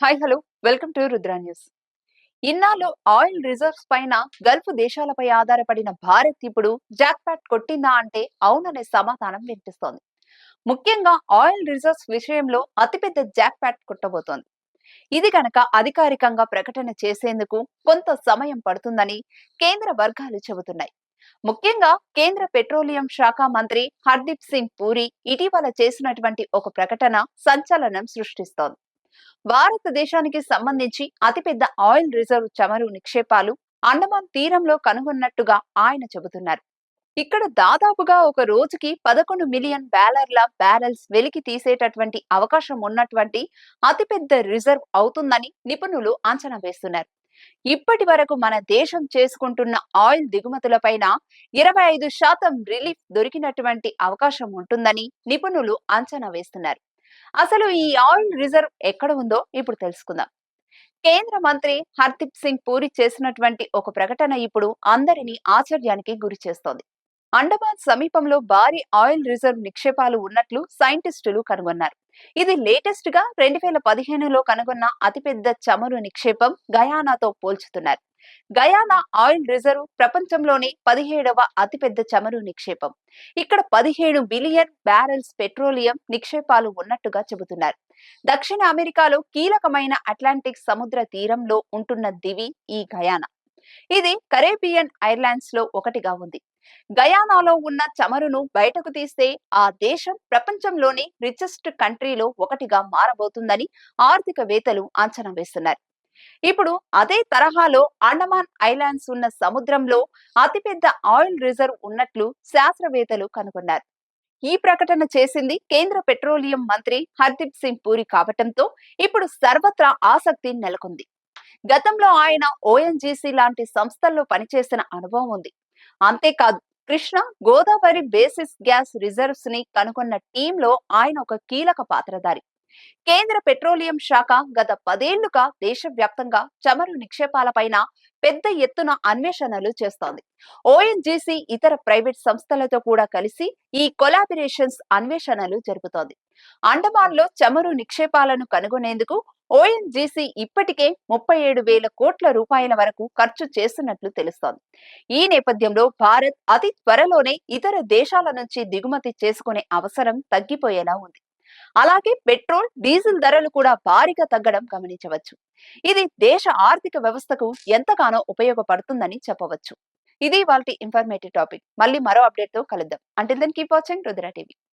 Hi hello. Welcome to Rudra news. ఇన్నాళ్ళు oil reserves పైన Gulf దేశాలపై ఆధారపడిన భారత్ ఇప్పుడు జాక్పాట్ కొట్టిందా అంటే అవుననే సమాధానం వినిపిస్తోంది. ముఖ్యంగా ఆయిల్ రిజర్వ్స్ విషయంలో అతిపెద్ద జాక్పాట్ కొట్టబోతోంది. ఇది కనుక అధికారికంగా ప్రకటన చేసేందుకు కొంత సమయం పడుతుందని కేంద్ర వర్గాలు చెబుతున్నాయి. ముఖ్యంగా కేంద్ర పెట్రోలియం శాఖ మంత్రి హర్దీప్ సింగ్ పూరి ఇటీవల చేసినటువంటి ఒక ప్రకటన సంచలనం సృష్టిస్తోంది. భారతదేశానికి సంబంధించి అతిపెద్ద ఆయిల్ రిజర్వ్ చమురు నిక్షేపాలు అండమాన్ తీరంలో కనుగొన్నట్టుగా ఆయన చెబుతున్నారు. ఇక్కడ దాదాపుగా ఒక రోజుకి పదకొండు మిలియన్ బ్యాలర్ల బ్యారెల్స్ వెలికి తీసేటటువంటి అవకాశం ఉన్నటువంటి అతిపెద్ద రిజర్వ్ అవుతుందని నిపుణులు అంచనా వేస్తున్నారు. ఇప్పటి వరకు మన దేశం చేసుకుంటున్న ఆయిల్ దిగుమతులపైన ఇరవై ఐదు శాతం రిలీఫ్ దొరికినటువంటి అవకాశం ఉంటుందని నిపుణులు అంచనా వేస్తున్నారు. అసలు ఈ ఆయిల్ రిజర్వ్ ఎక్కడ ఉందో ఇప్పుడు తెలుసుకుందాం. కేంద్ర మంత్రి హర్దీప్ సింగ్ పూరి చేసినటువంటి ఒక ప్రకటన ఇప్పుడు అందరినీ ఆశ్చర్యానికి గురి చేస్తోంది అండమాన్ సమీపంలో భారీ ఆయిల్ రిజర్వ్ నిక్షేపాలు ఉన్నట్లు సైంటిస్టులు కనుగొన్నారు. ఇది లేటెస్ట్గా రెండు వేల పదిహేనులో కనుగొన్న అతిపెద్ద చమురు నిక్షేపం గయానాతో పోల్చుతున్నారు. గయానా ఆయిల్ రిజర్వ్ ప్రపంచంలోని పదిహేడవ అతిపెద్ద చమురు నిక్షేపం. ఇక్కడ పదిహేడు బిలియన్ బ్యారెల్స్ పెట్రోలియం నిక్షేపాలు ఉన్నట్టుగా చెబుతున్నారు. దక్షిణ అమెరికాలో కీలకమైన అట్లాంటిక్ సముద్ర తీరంలో ఉంటున్న దివి ఈ గయానా. ఇది కరేబియన్ ఐర్లాండ్స్లో ఒకటిగా ఉంది. గయానాలో ఉన్న చమురును బయటకు తీస్తే ఆ దేశం ప్రపంచంలోని రిచెస్ట్ కంట్రీలో ఒకటిగా మారబోతుందని ఆర్థికవేత్తలు అంచనా వేస్తున్నారు. ఇప్పుడు అదే తరహాలో అండమాన్ ఐలాండ్స్ ఉన్న సముద్రంలో అతిపెద్ద ఆయిల్ రిజర్వ్ ఉన్నట్లు శాస్త్రవేత్తలు కనుగొన్నారు. ఈ ప్రకటన చేసింది కేంద్ర పెట్రోలియం మంత్రి హర్దీప్ సింగ్ పూరి కావటంతో ఇప్పుడు సర్వత్రా ఆసక్తి నెలకొంది. గతంలో ఆయన ఓఎన్జీసీ లాంటి సంస్థల్లో పనిచేసిన అనుభవం ఉంది. అంతేకాదు కృష్ణ గోదావరి బేసిస్ గ్యాస్ రిజర్వ్స్ని కనుగొన్న టీంలో ఆయన ఒక కీలక పాత్రధారి. కేంద్ర పెట్రోలియం శాఖ గత పదేళ్ళుగా దేశవ్యాప్తంగా చమురు నిక్షేపాలపైన పెద్ద ఎత్తున అన్వేషణలు చేస్తోంది. ఓఎన్జీసీ ఇతర ప్రైవేట్ సంస్థలతో కూడా కలిసి ఈ కొలాబరేషన్స్ అన్వేషణలు జరుపుతోంది. అండమాన్లో చమురు నిక్షేపాలను కనుగొనేందుకు ఓఎన్జీసీ ఇప్పటికే ముప్పై ఏడు వేల కోట్ల రూపాయల వరకు ఖర్చు చేస్తున్నట్లు తెలుస్తోంది. ఈ నేపథ్యంలో భారత్ అతి త్వరలోనే ఇతర దేశాల నుంచి దిగుమతి చేసుకునే అవసరం తగ్గిపోయేలా ఉంది. అలాగే పెట్రోల్ డీజిల్ ధరలు కూడా భారీగా తగ్గడం గమనించవచ్చు. ఇది దేశ ఆర్థిక వ్యవస్థకు ఎంతగానో ఉపయోగపడుతుందని చెప్పవచ్చు. ఇది వాళ్ళ ఇన్ఫర్మేటివ్ టాపిక్. మళ్ళీ మరో అప్డేట్తో కలుద్దాం అంటే then keep watching Rudra TV